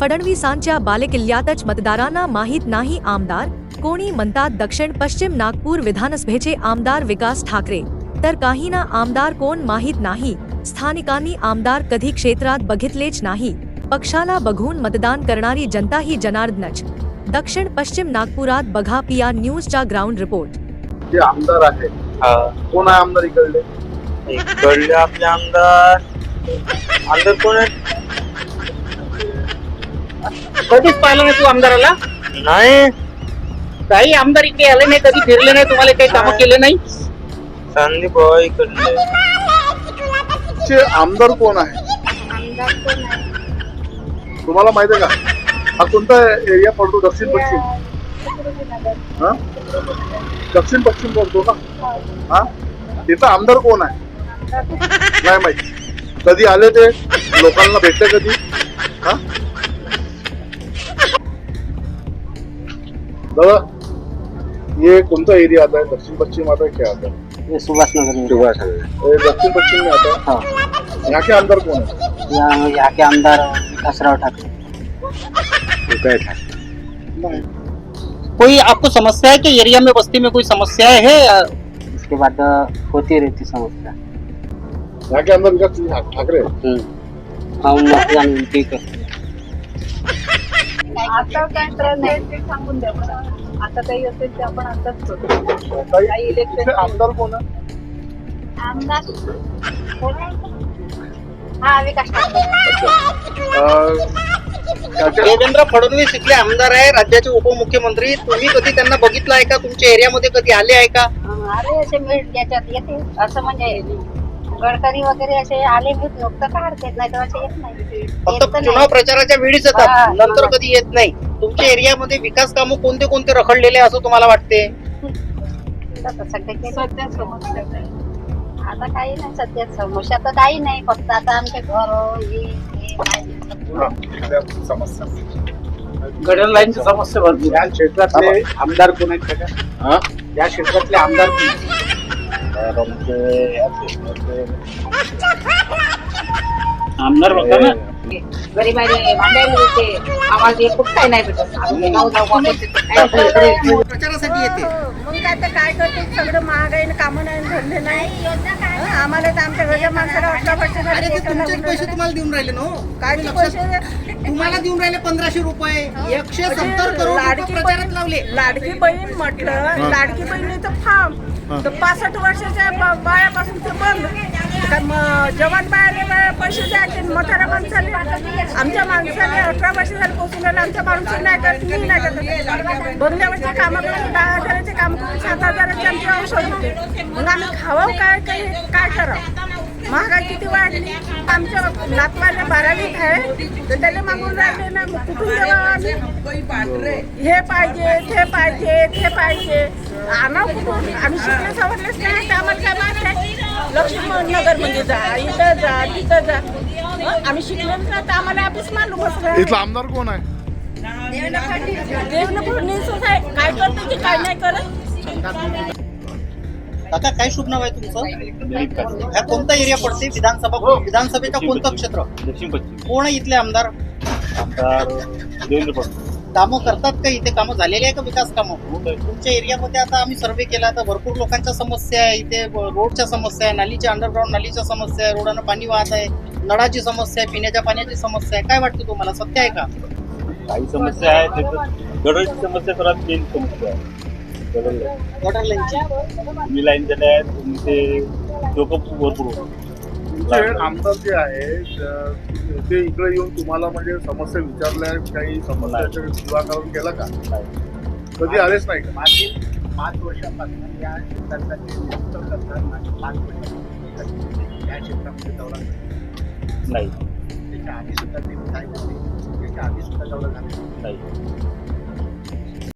फडणवीसांच्या बालेकिल्ल्यातच मतदारांना माहीत नाही आमदार. कोणी म्हणतात दक्षिण पश्चिम नागपूर विधानसभेचे आमदार विकास ठाकरे. तर काहींना आमदार कोण माहीत नाही. स्थानिकांनी आमदार कधी क्षेत्रात बघितलेच नाही. पक्षाला बघून मतदान करणारी जनता ही जनार्दनच. दक्षिण पश्चिम नागपुरात बघा पिया न्यूजचा ग्राउंड रिपोर्ट. जे आमदार आहे हा. कोण आहे आमदार इकडले? इकडले आपले आमदार. आमदार कोण आहेत? कधीच पाहिलं नाही तू आमदाराला? नाही. काही आमदार इकडे आले नाही कधी फिरले नाही तुम्हाला काही कामं केले नाही? संदीप भाऊ इकडले. चे आमदार कोण आहे? तुम्हाला माहिती आहे का? हा कोणता एरिया पडतो? दक्षिण पश्चिम? हा? दक्षिण पश्चिम पडतो ना हा? तिथं आमदार कोण आहे? नाही माहिती. कधी आले ते? लोकांना भेटले कधी? हा? दादा ये कौन सा एरिया आता है दक्षिण पश्चिम आता है क्या आता है? ये सुभाष नगर में। सुभाष ये दक्षिण पश्चिम में आता है? हाँ। यहाँ के अंदर कौन है? यहाँ यहाँ के विकासराव ठाकरे। नहीं कोई आपको समस्या है कि एरिया में बस्ती में कोई समस्या है? उसके बाद होती रहती समस्या। यहाँ के अंदर ठाकरे हम ठीक है। आता काय त्रास आहे ते सांगून द्या मला. आता काही असेल ते आपण आताच करू. काही इलेक्शन- आमदार कोण आमदार? हा विकास देवेंद्र फडणवीस इथले आमदार आहे राज्याचे उपमुख्यमंत्री. तुम्ही कधी त्यांना बघितलं आहे का? तुमच्या एरियामध्ये कधी आले आहे का? अरे असे मिळ याच्यात येते. असं म्हणजे गडकरी वगैरे असे आले मिळत नुकतं काढतात नाही तर असे येत नाही फक्त येत तर चुनाव नाही. प्रचाराच्या वेळीच हा, येतात नंतर हा. कधी येत नाही तुमच्या एरियामध्ये विकास कामं कोणते कोणते रखडलेले आहे असं तुम्हाला वाटते आता सध्या केलं. सध्या समस्या नाही. आता काही नाही सध्या समस्या तर काही नाही फक्त आता आमचे घर हे हे पाहिजे. हा, समस्या गडर लाईनची समस्या भरपूर या क्षेत्रातले आमदार कोण आहेत का हा? या क्षेत्रातले आमदार कोण आहेत? आमदार बघा ना भांडायला येते आम्हाला ते खूप काही नाही भेटत. आम्ही जाऊ जाऊ वापरते. काय करते? प्रचारासाठी येते. मग काय तर काय करते सगळं महागाईने कामं नाही धंदे नाही. हं, आम्हाला तर आमच्या घरच्या माणसाला अरे ते तुमचेच पैसे तुम्हाला देऊन राहिले ना? हो. तुम्ही लक्षात- तुम्हाला देऊन राहिले पंधराशे रुपये. एकशे म्हणजे सत्तर करोड रुपये लाडकी प्रचारात बहीण लावले. लाडकी बहीण म्हटलं लाडकी बहिणीचं फार्म तर पासष्ट वर्षाच्या ब- बायापासून ते बंद. जवान बायाने बाया पैसे द्यायचे म्हातारा माणसाने आमच्या माणसाने अठरा वर्ष झाले पोचून राहिले आमच्या माणूस नाही करत मी नाही करत. बंगल्यावरचे कामं करून दहा हजाराचे काम करून सात हजाराचे आमचे औषध होते. मग आम्ही खावं काय काही काय करावं? महागाई किती वाढली? आमच्या नातवाला बारावीत आहे तर त्याला मागून राहिले ना कुठून आम्ही? हे पाहिजे ते पाहिजे ते पाहिजे. आणा कुठून? आम्ही शिकले सवरलेच नाही तर आम्हाला काय माहीत आहे लक्ष्मण नगरमध्ये जा इथं जा तिथं जा. हं? आम्ही शिकलेच नाही तर आम्हाला मालूम इथला आमदार कोण आहे? देवनं फडणवीसच आहे काय करते की काय नाही करत? आता काय शुभ नाव आहे तुमचं? ह्या कोणता एरिया पडते? विधानसभा विधानसभेचा कोणतं क्षेत्र? दक्षिण पश्चिम. कोण आहे इथले आमदार? आमदार देवेंद्र फडणवीस. कामं करतात का? इथे कामं झालेली आहे का विकास कामं? तुमच्या एरियामध्ये आता आम्ही सर्वे केला तर भरपूर लोकांच्या समस्या आहे. इथे रोडच्या समस्या आहे नालीच्या अंडरग्राऊंड नालीच्या समस्या आहे रोडानं पाणी वाहत आहे नळाची समस्या आहे पिण्याच्या पाण्याची समस्या आहे. काय वाटतं तुम्हाला? सत्य आहे का? काही समस्या त्याच्यात गडरची समस्या सर्वात मेन समस्या आहे. गडर लाईनची. तुम्ही लाईन झाल्या आहेत तुम्ही ते लोक भरपूर होतात. तुमचे आमदार जे आहे ते इकडे येऊन तुम्हाला म्हणजे समस्या विचारल्या काही समस्याचं निराकरण केलं का? कधी आलेच नाही का? मागील पाच वर्षापासून या करतात मागील पाच वर्षापासून या क्षेत्रामध्ये दौरा. नाही. त्याच्या आधी सुद्धा ते काय झाले त्याच्या आधी सुद्धा दौरा झाले नाही.